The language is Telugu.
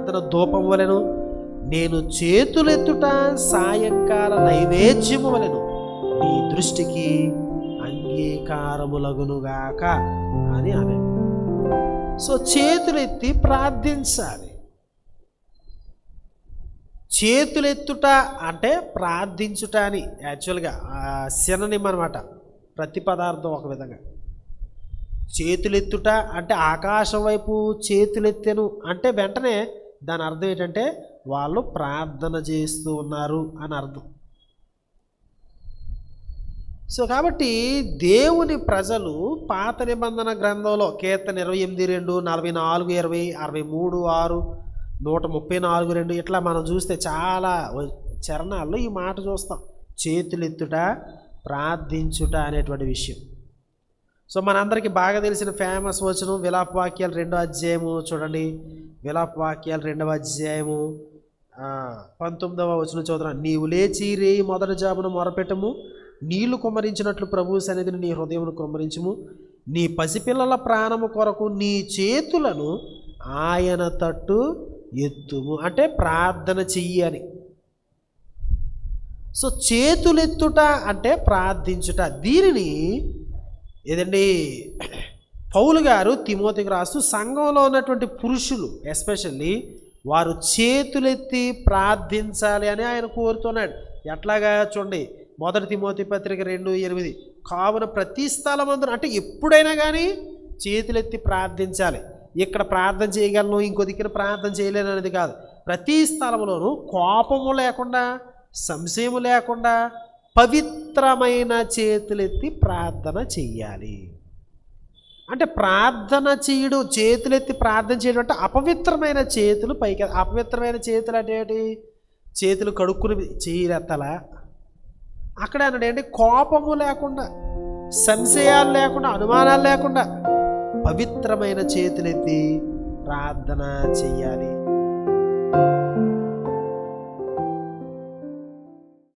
ప్రార్థన ధూపం వలెను నేను చేతులెత్తుట సాయంకాల నైవేద్యము వలెను నీ దృష్టికి అంగీకారములగునుగాక అని ఆమె. సో చేతులెత్తి ప్రార్థించాలి. చేతులెత్తుట అంటే ప్రార్థించుట అని యాక్చువల్గా శననిమ్ అనమాట ప్రతి పదార్థం ఒక విధంగా. చేతులెత్తుట అంటే ఆకాశం వైపు చేతులెత్తెను అంటే వెంటనే దాని అర్థం ఏంటంటే వాళ్ళు ప్రార్థన చేస్తూ ఉన్నారు అని అర్థం. సో కాబట్టి దేవుని ప్రజలు పాత నిబంధన గ్రంథంలో కీర్తన ఇరవై ఎనిమిది రెండు నలభై నాలుగు ఇరవై అరవై మూడు ఆరు నూట ముప్పై నాలుగు రెండు ఇట్లా మనం చూస్తే చాలా చరణాల్లో ఈ మాట చూస్తాం. చేతులెత్తుట ప్రార్థించుట అనేటువంటి విషయం. సో మనందరికీ బాగా తెలిసిన ఫేమస్ వచనం విలాపవాక్యాలు రెండో అధ్యాయము చూడండి. విలాపవాక్యాలు రెండవ అధ్యాయము పంతొమ్మిదవ వచనం చదువుతున్నా నీవు లేచి రే మొదటి జాబును మొరపెట్టము. నీళ్ళు కుమ్మరించినట్లు ప్రభు సన్నిధిని నీ హృదయమును కుమ్మరించము. నీ పసిపిల్లల ప్రాణము కొరకు నీ చేతులను ఆయన తట్టు ఎత్తుము. అంటే ప్రార్థన చెయ్యని సో చేతులెత్తుట అంటే ప్రార్థించుట. దీనిని ఏదండి? పౌలు గారు తిమోతికి రాస్తూ సంఘంలో ఉన్నటువంటి పురుషులు ఎస్పెషల్లీ వారు చేతులెత్తి ప్రార్థించాలి అని ఆయన కోరుతున్నాడు. ఎట్లాగా చూడండి మొదటి తిమోతి పత్రిక రెండు ఎనిమిది. కావున ప్రతి స్థలమందు అంటే ఎప్పుడైనా కానీ చేతులెత్తి ప్రార్థించాలి. ఇక్కడ ప్రార్థన చేయగలను ఇంకో దగ్గర ప్రార్థన చేయలేను అనేది కాదు. ప్రతి స్థలంలోనూ కోపము లేకుండా సంశయము లేకుండా పవిత్రమైన చేతులెత్తి ప్రార్థన చెయ్యాలి. అంటే ప్రార్థన చేయడం చేతులెత్తి ప్రార్థన చేయడం అంటే అపవిత్రమైన చేతులు పైకి అపవిత్రమైన చేతులు అంటే ఏంటి? చేతులు కడుక్కుని చేయరెత్తలా అక్కడ అన్నాడు ఏంటి? కోపము లేకుండా సంశయాలు లేకుండా అనుమానాలు లేకుండా పవిత్రమైన చేతులెత్తి ప్రార్థన చెయ్యాలి.